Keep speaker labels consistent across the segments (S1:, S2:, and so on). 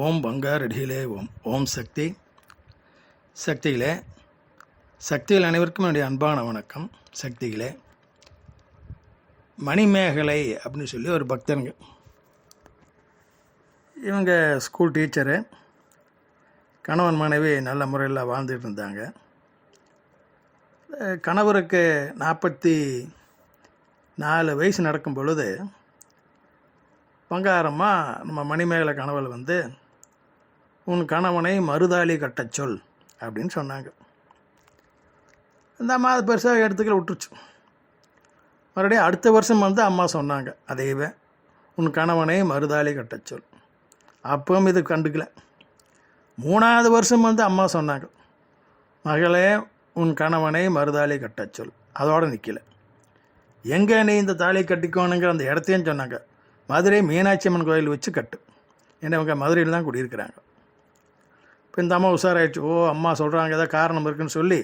S1: ஓம் பங்காரடியிலே ஓம் ஓம் சக்தி. சக்திகளே சக்திகள் அனைவருக்கும் என்னுடைய அன்பான வணக்கம். சக்திகளே மணிமேகலை அப்படின்னு சொல்லி ஒரு பக்தருங்க இவங்க ஸ்கூல் டீச்சரு கணவன் மனைவி நல்ல முறையில் வாழ்ந்துட்டு இருந்தாங்க. கணவருக்கு நாற்பத்தி நாலு வயசு நடக்கும் பொழுது பங்காரமாக நம்ம மணிமேகலை கணவல் வந்து உன் கணவனை மருதாளி கட்டச் சொல் அப்படின்னு சொன்னாங்க. இந்த அம்மா அதை பெருசாக எடுத்துக்கல விட்டுருச்சு. மறுபடியும் அடுத்த வருஷம் வந்து அம்மா சொன்னாங்க அதையவே உன் கணவனை மருதாளி கட்டச் சொல். அப்பவும் இது கண்டுக்கல. மூணாவது வருஷம் வந்து அம்மா சொன்னாங்க மகளே உன் கணவனை மருதாளி கட்டச் சொல். அதோடு நிற்கல எங்கே நீ இந்த தாலி கட்டிக்கோணுங்கிற அந்த இடத்தையும் சொன்னாங்க மதுரை மீனாட்சி அம்மன் கோயில் வச்சு கட்டு. ஏன்னா இவங்க மதுரையில் தான் குடியிருக்கிறாங்க. இப்போ இந்த அம்மா உஷாராயிடுச்சு. ஓ அம்மா சொல்கிறாங்க ஏதாவது காரணம் இருக்குன்னு சொல்லி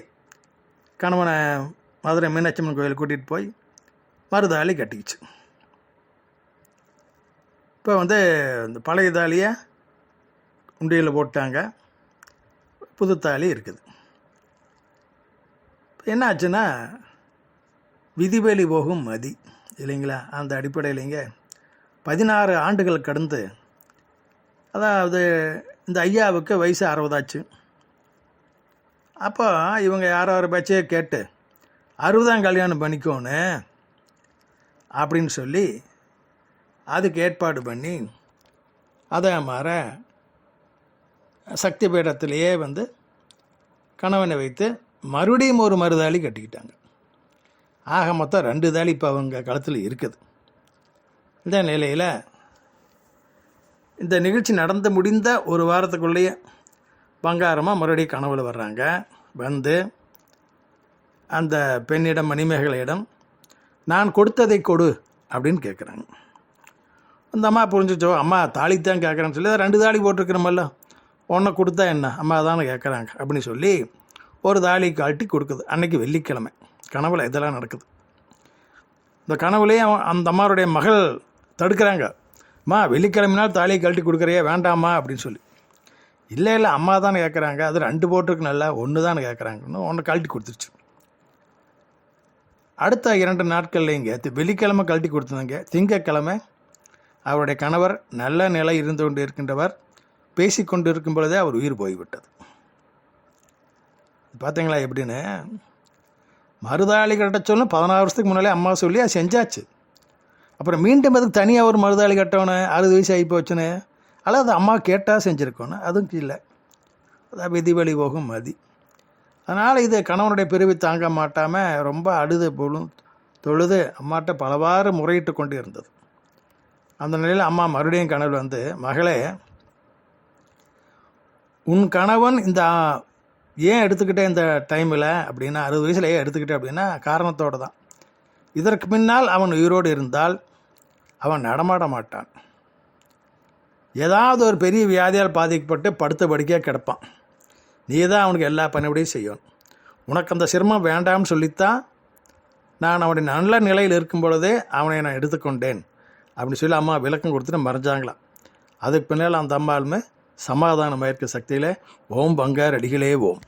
S1: கணவனை மதுரை மீனாட்சி அம்மன் கோயில் கூட்டிகிட்டு போய் மருதாளி கட்டிக்கிச்சு. இப்போ வந்து இந்த பழைய தாலியை உண்டியில் போட்டாங்க புது தாலி இருக்குது. என்ன ஆச்சுன்னா விதிவெளி போகும் மதி இல்லைங்களா? அந்த அடிப்படையிலைங்க பதினாறு ஆண்டுகள் கடந்து அதாவது இந்த ஐயாவுக்கு வயசு அறுபதாச்சு. அப்போ இவங்க யாரோ ஒரு பேச்சையே கேட்டு அறுபதாம் கல்யாணம் பண்ணிக்கோன்னு அப்படின்னு சொல்லி அதுக்கு ஏற்பாடு பண்ணி அதே மாதிரி சக்தி பீடத்திலேயே வந்து கணவனை வைத்து மறுபடியும் ஒரு மறுதாளி கட்டிக்கிட்டாங்க. ஆக மொத்தம் ரெண்டு தாலி இப்போ அவங்க களத்தில் இருக்குது. இந்த நிலையில் இந்த நிகழ்ச்சி நடந்து முடிந்த ஒரு வாரத்துக்குள்ளேயே பங்காரமாக மறுபடியும் கனவுல வர்றாங்க. வந்து அந்த பெண்ணிடம் மணிமேகலையிடம் நான் கொடுத்ததை கொடு அப்படின்னு கேட்குறாங்க அந்த அம்மா புரிஞ்சிச்சோ அம்மா தாலி தான் கேட்குறேன்னு சொல்லி ரெண்டு தாலி போட்டிருக்கிறோமல்ல ஒன்றை கொடுத்தா என்ன? அம்மா தானே கேட்குறாங்க அப்படின்னு சொல்லி ஒரு தாலி காட்டி கொடுக்குது. அன்னைக்கு வெள்ளிக்கிழமை. கனவுல இதெல்லாம் நடக்குது. இந்த கனவுலேயே அவன் அந்த அம்மாருடைய மகள் தடுக்கிறாங்க. அம்மா வெள்ளிக்கிழமைனால் தாலியை கழட்டி கொடுக்குறியே? வேண்டாமா அப்படின்னு சொல்லி. இல்லை இல்லை அம்மா தானே கேட்குறாங்க அது ரெண்டு போட்டிருக்கு நல்லா ஒன்று தானே கேட்குறாங்கன்னு ஒன்று கழட்டி கொடுத்துருச்சு. அடுத்த இரண்டு நாட்கள்ல இங்கே வெள்ளிக்கிழமை கழட்டி கொடுத்தாங்க திங்கக்கிழமை அவருடைய கணவர் நல்ல நிலை இருந்து கொண்டு இருக்கின்றவர். பேசிக்கொண்டு இருக்கும் பொழுதே அவர் உயிர் போய்விட்டது. பார்த்தீங்களா எப்படின்னு? மருதாளி கட்ட சொல்ல பதினாறு வருஷத்துக்கு முன்னாலே அம்மா சொல்லி அது செஞ்சாச்சு. அப்புறம் மீண்டும் அதுக்கு தனியாக ஒரு மருதாளி கட்டணும் அறுபது வயசு ஆகி போச்சுன்னு? அல்லது அது அம்மா கேட்டால் செஞ்சுருக்கணும் அதுவும் இல்லை அதான் விதிவழி போகும் மதி. அதனால் இது கணவனுடைய பிரிவை தாங்க மாட்டாமல் ரொம்ப அழுது பொழு தொழுது அம்மாட்ட பலவாறு முறையிட்டு கொண்டு இருந்தது அந்த நிலையில் அம்மா மறுபடியும் கனவு வந்து மகளே உன் கணவன் இந்த ஏன் எடுத்துக்கிட்டேன் இந்த டைமில் அப்படின்னா அறுபது வயசில் ஏன் எடுத்துக்கிட்டேன் அப்படின்னா காரணத்தோடு தான். இதற்கு பின்னால் அவன் உயிரோடு இருந்தால் அவன் நடமாட மாட்டான். ஏதாவது ஒரு பெரிய வியாதியால் பாதிக்கப்பட்டு படுத்த படுக்கையாக கிடப்பான். நீ தான் அவனுக்கு எல்லா பணிபடியும் செய்யணும் உனக்கு அந்த சிரமம் வேண்டாம்னு சொல்லித்தான் நான் அவனுடைய நல்ல நிலையில் இருக்கும் பொழுதே அவனை நான் எடுத்துக்கொண்டேன். அப்படின்னு சொல்லி அம்மா விளக்கம் கொடுத்துட்டு மறைஞ்சாங்களாம். அதுக்கு பின்னால் அந்த அம்மாலுமே சமாதானம் இருக்க சக்தியில் ஓம் பங்கார் அடிகளே ஓம்.